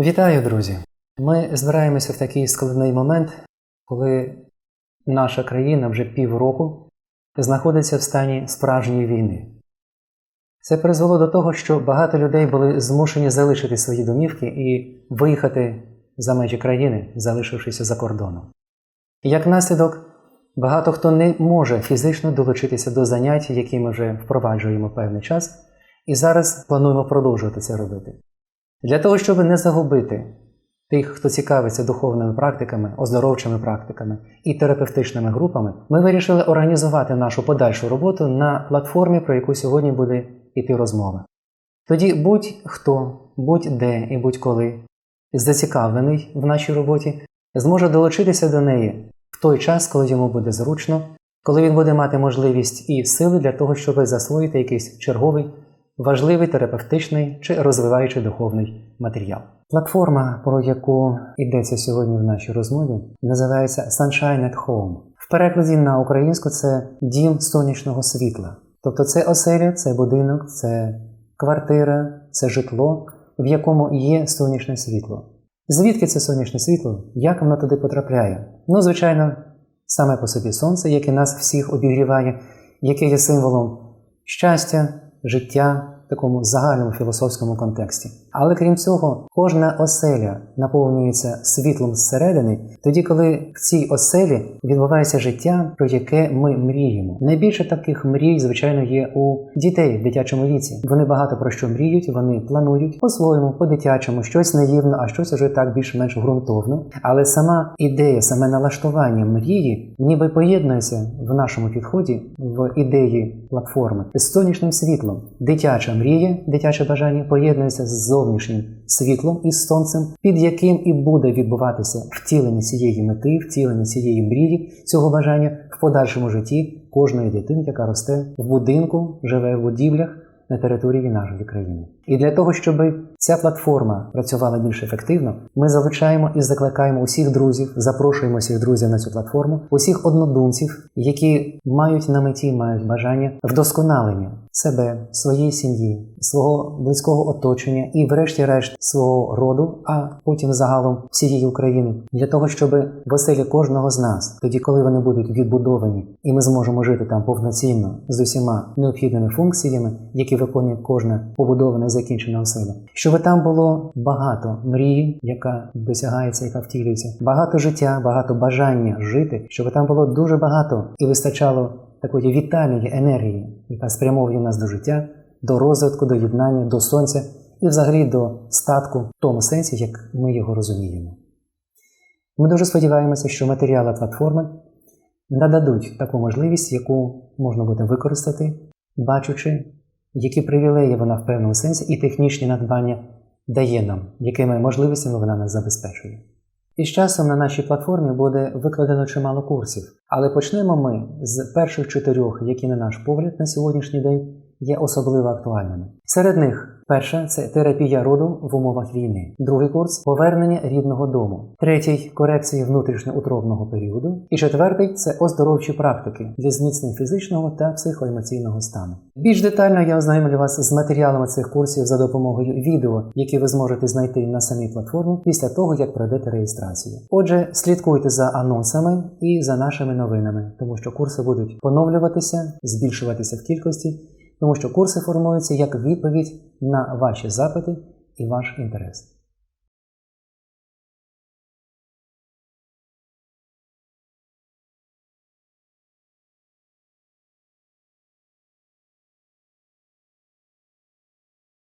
Вітаю, друзі! Ми збираємося в такий складний момент, коли наша країна вже півроку знаходиться в стані справжньої війни. Це призвело до того, що багато людей були змушені залишити свої домівки і виїхати за межі країни, залишившися за кордоном. Як наслідок, багато хто не може фізично долучитися до занять, які ми вже впроваджуємо певний час, і зараз плануємо продовжувати це робити. Для того, щоб не загубити тих, хто цікавиться духовними практиками, оздоровчими практиками і терапевтичними групами, ми вирішили організувати нашу подальшу роботу на платформі, про яку сьогодні буде йти розмова. Тоді будь-хто, будь-де і будь-коли зацікавлений в нашій роботі, зможе долучитися до неї в той час, коли йому буде зручно, коли він буде мати можливість і сили для того, щоб засвоїти якийсь черговий важливий терапевтичний чи розвиваючий духовний матеріал. Платформа, про яку йдеться сьогодні в нашій розмові, називається Sunshine at Home. В перекладі на українську це дім сонячного світла. Тобто це оселя, це будинок, це квартира, це житло, в якому є сонячне світло. Звідки це сонячне світло? Як воно туди потрапляє? Ну, звичайно, саме по собі сонце, яке нас всіх обігріває, яке є символом щастя, життя в такому загальному філософському контексті. Але крім цього, кожна оселя наповнюється світлом зсередини, тоді, коли в цій оселі відбувається життя, про яке ми мріємо. Найбільше таких мрій, звичайно, є у дітей в дитячому віці. Вони багато про що мріють, вони планують по-своєму, по-дитячому, щось наївно, а щось уже так більш-менш ґрунтовно. Але сама ідея, саме налаштування мрії, ніби поєднується в нашому підході в ідеї платформи з сонячним світлом. Дитяча мрія, дитяче бажання поєднується з зовнішнім світлом із сонцем, під яким і буде відбуватися втілення цієї мети, втілення цієї мрії, цього бажання в подальшому житті кожної дитини, яка росте в будинку, живе в будівлях на території нашої країни. І для того, щоб ця платформа працювала більш ефективно, ми залучаємо і закликаємо усіх друзів, запрошуємо всіх друзів на цю платформу, усіх однодумців, які мають на меті, мають бажання вдосконалення себе, своєї сім'ї, свого близького оточення і, врешті-решт, свого роду, а потім загалом всієї України, для того, щоб оселі кожного з нас, тоді, коли вони будуть відбудовані, і ми зможемо жити там повноцінно з усіма необхідними функціями, які виконує кожна побудована закінчена оселя, щоб там було багато мрії, яка досягається, яка втілюється, багато життя, багато бажання жити, щоб там було дуже багато. І вистачало такої вітальної енергії, яка спрямовує нас до життя, до розвитку, до єднання, до сонця і взагалі до статку в тому сенсі, як ми його розуміємо. Ми дуже сподіваємося, що матеріали платформи нададуть таку можливість, яку можна буде використати, бачучи, які привілеї вона в певному сенсі і технічні надбання дає нам, якими можливостями вона нас забезпечує. І з часом на нашій платформі буде викладено чимало курсів, але почнемо ми з перших чотирьох, які, на наш погляд, на сьогоднішній день є особливо актуальними. Серед них перша це терапія роду в умовах війни, другий курс повернення рідного дому, третій корекції внутрішньоутробного періоду, і четвертий це оздоровчі практики для зміцнення фізичного та психоемоційного стану. Більш детально я ознайомлю вас з матеріалами цих курсів за допомогою відео, які ви зможете знайти на самій платформі після того, як пройдете реєстрацію. Отже, слідкуйте за анонсами і за нашими новинами, тому що курси будуть поновлюватися, збільшуватися в кількості тому що курси формуються як відповідь на ваші запити і ваш інтерес.